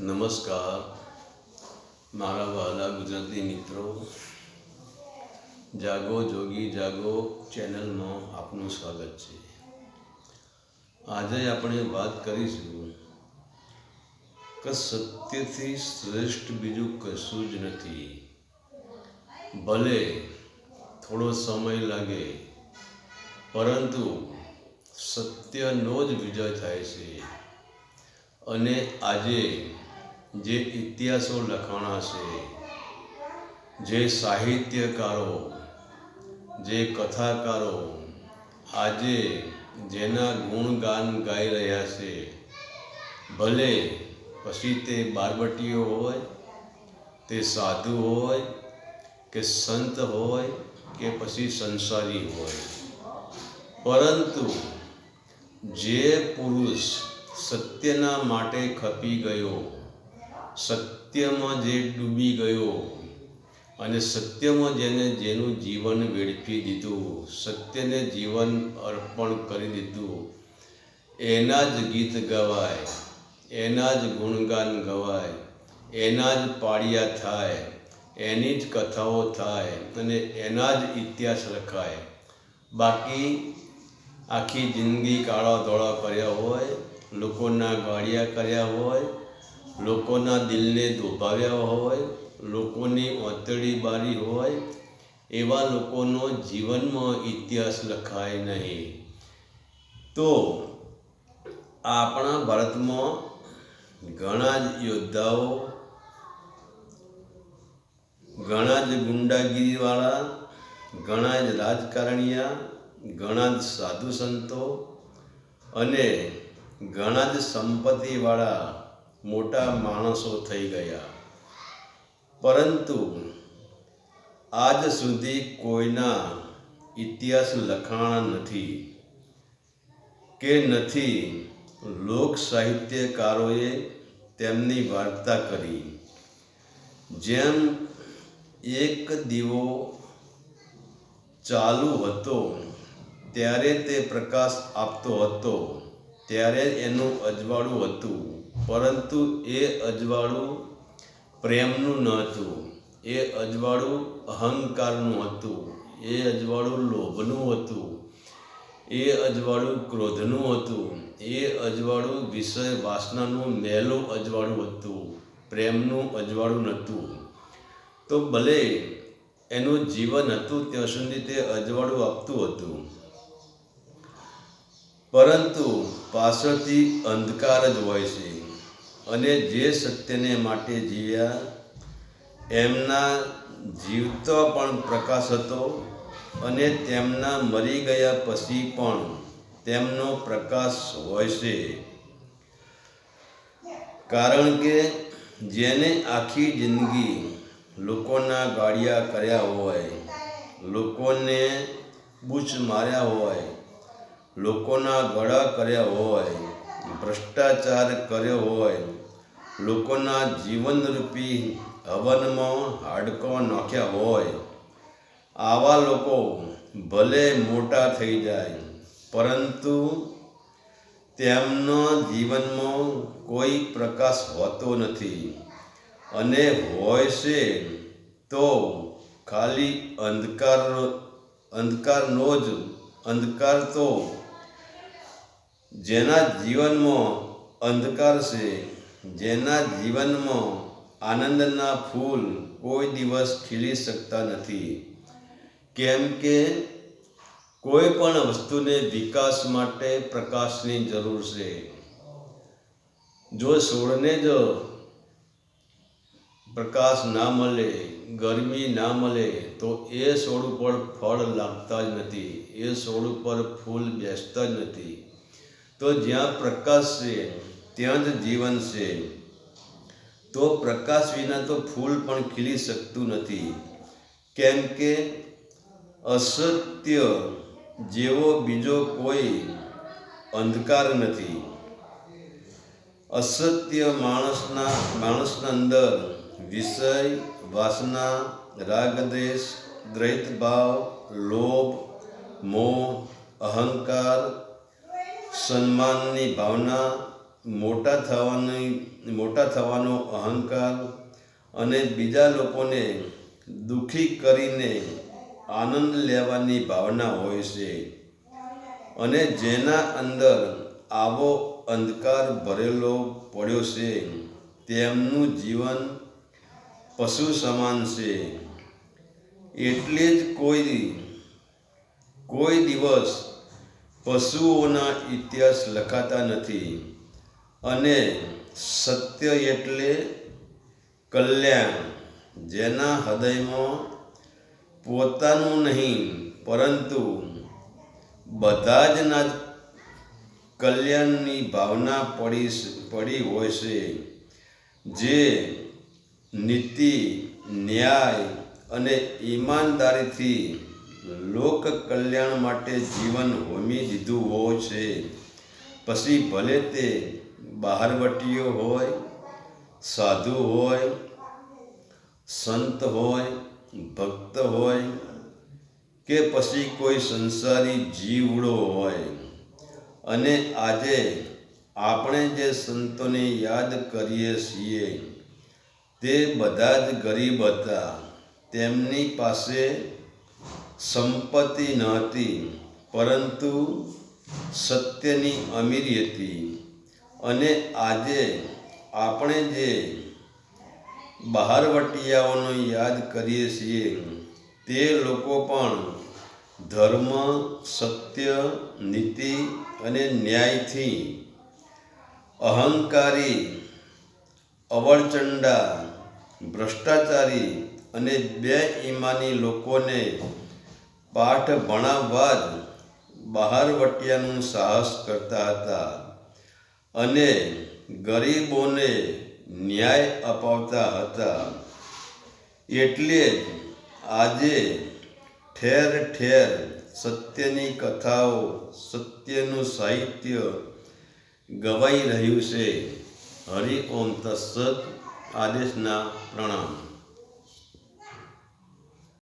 નમસ્કાર. મારા વાલા ગુજરાતી મિત્રો, જાગો જોગી જાગો ચેનલમાં આપનું સ્વાગત છે. આજે આપણે વાત કરીશું કે સત્યથી શ્રેષ્ઠ બીજું કશું જ નથી. ભલે થોડો સમય લાગે, પરંતુ સત્યનો જ વિજય થાય છે. અને આજે જે ઇતિહાસો લખાણા છે, જે સાહિત્યકારો, જે કથાકારો આજે જેના ગુણગાન ગાઈ રહ્યા છે, ભલે પછી તે બારબટીઓ હોય, તે સાધુ હોય, કે સંત હોય, કે પછી સંસારી હોય. પરંતુ જે પુરુષ સત્યના માટે ખપી ગયો સત્યમાં જે ડૂબી ગયો અને સત્યમાં જેને જેનું જીવન વેડફી દીધું, સત્યને જીવન અર્પણ કરી દીધું, એના જ ગીત ગવાય, એના જ ગુણગાન ગવાય, એના જ પાળિયા થાય, એની જ કથાઓ થાય અને એના જ ઇતિહાસ લખાય બાકી આખી જિંદગી કાળા ધોળા કર્યા હોય, લોકોના ગાળિયા કર્યા હોય લોકોના દિલને દુભાવ્યા હોય, લોકોની ઓતડી બારી હોય, એવા લોકોનો જીવનમાં ઇતિહાસ લખાય નહીં. તો આપણા ભારતમાં ઘણા જ યોદ્ધાઓ, ઘણા જ ગુંડાગીરીવાળા, ઘણા જ રાજકારણીયા, ઘણા જ સાધુ સંતો અને ઘણા જ સંપત્તિવાળા મોટા માણસો થઈ ગયા. પરંતુ આજ સુધી કોઈના ઇતિહાસ લખાણા નથી કે નથી લોક સાહિત્યકારોએ તેમની વાર્તા કરી. જેમ એક દીવો ચાલુ હતો, ત્યારે તે પ્રકાશ આપતો હતો, ત્યારે એનું અજવાળું હતું. પરંતુ એ અજવાળું પ્રેમનું ન હતું. એ અજવાળું અહંકારનું હતું. એ અજવાળું લોભનું હતું. એ અજવાળું ક્રોધનું હતું. એ અજવાળું વિષય વાસનાનું મેલું અજવાળું હતું. પ્રેમનું અજવાળું નહોતું. તો ભલે એનું જીવન હતું ત્યાં સુધી તે અજવાળું આપતું હતું. પરંતુ પાછળથી અંધકાર જ હોય છે. અને જે સત્યને માટે જીવ્યા, એમના જીવતો પણ પ્રકાશ હતો અને તેમના મરી ગયા પછી પણ તેમનો પ્રકાશ હોય છે. કારણ કે જેને આખી જિંદગી લોકોના ગાળિયા કર્યા હોય, લોકોને બૂચ માર્યા હોય, લોકોના ગળા કર્યા હોય ભ્રષ્ટાચાર કર્યો હોય, લોકોના જીવનરૂપી હવનમાં હાડકો નાખ્યા હોય, આવા લોકો ભલે મોટા થઈ જાય, પરંતુ તેમના જીવનમાં કોઈ પ્રકાશ હોતો નથી. અને હોય છે તો ખાલી અંધકાર, અંધકારનો જ અંધકાર તો જેના જીવનમાં અંધકાર છે, જેના જીવનમાં આનંદના ફૂલ કોઈ દિવસ ખીલી શકતા નથી. કેમ કે કોઈ પણ વસ્તુને વિકાસ માટે પ્રકાશની જરૂર છે. જો છોડને જ પ્રકાશ ના મળે, ગરમી ના મળે, તો એ છોડ ઉપર ફળ લાગતા જ નથી. એ છોડ ઉપર ફૂલ બેસતા જ નથી. તો જ્યાં પ્રકાશ છે, ત્યાં જ જીવન છે. તો પ્રકાશ વિના તો ફૂલ પણ ખીલી શકતું નથી. કેમ કે અસત્ય જેવો બીજો કોઈ અંધકાર નથી. અસત્ય માણસના માણસના અંદર વિષય, વાસના રાગદેશ દ્વૈત ભાવ લોભ, મોહ, અહંકાર સન્માનની ભાવના, મોટા થવાની, મોટા થવાનો અહંકાર અને બીજા લોકોને દુઃખી કરીને આનંદ લેવાની ભાવના હોય છે. અને જેના અંદર આવો અંધકાર ભરેલો પડ્યો છે, તેમનું જીવન પશુ સમાન છે. એટલે જ કોઈ કોઈ દિવસ પશુઓના ઇતિહાસ લખાતા નથી અને સત્ય એટલે કલ્યાણ, જેના હૃદયમાં પોતાનું નહીં, પરંતુ બધા જ ના કલ્યાણની ભાવના પડી પડી હોય છે, જે નીતિ, ન્યાય અને ઈમાનદારીથી લોક કલ્યાણ માટે જીવન હોમી દીધું હોય છે. પછી ભલે તે બહારવટીઓ હોય, સાધુ હોય, સંત હોય, ભક્ત હોય કે પછી કોઈ સંસારી જીવડો હોય. અને આજે આપણે જે સંતોને યાદ કરીએ છીએ, તે બધા જ ગરીબ હતા. તેમની પાસે સંપત્તિ ન હતી પરંતુ સત્યની અમીરી હતી. અને આજે આપણે જે બહારવટિયાઓનો યાદ કરીએ છીએ, તે લોકો પણ ધર્મ, સત્ય, નીતિ અને ન્યાયથી અહંકારી, અવળચંડા, ભ્રષ્ટાચારી અને બે ઈમાની લોકોને પાઠ ભણાવવા જ બહારવટિયાનું સાહસ કરતા હતા અને ગરીબોને ન્યાય અપાવતા હતા. એટલે જ આજે ઠેર ઠેર સત્યની કથાઓ, સત્યનું સાહિત્ય ગવાઈ રહ્યું છે. હરિ ઓમ તત્સત. આદેશના પ્રણામ.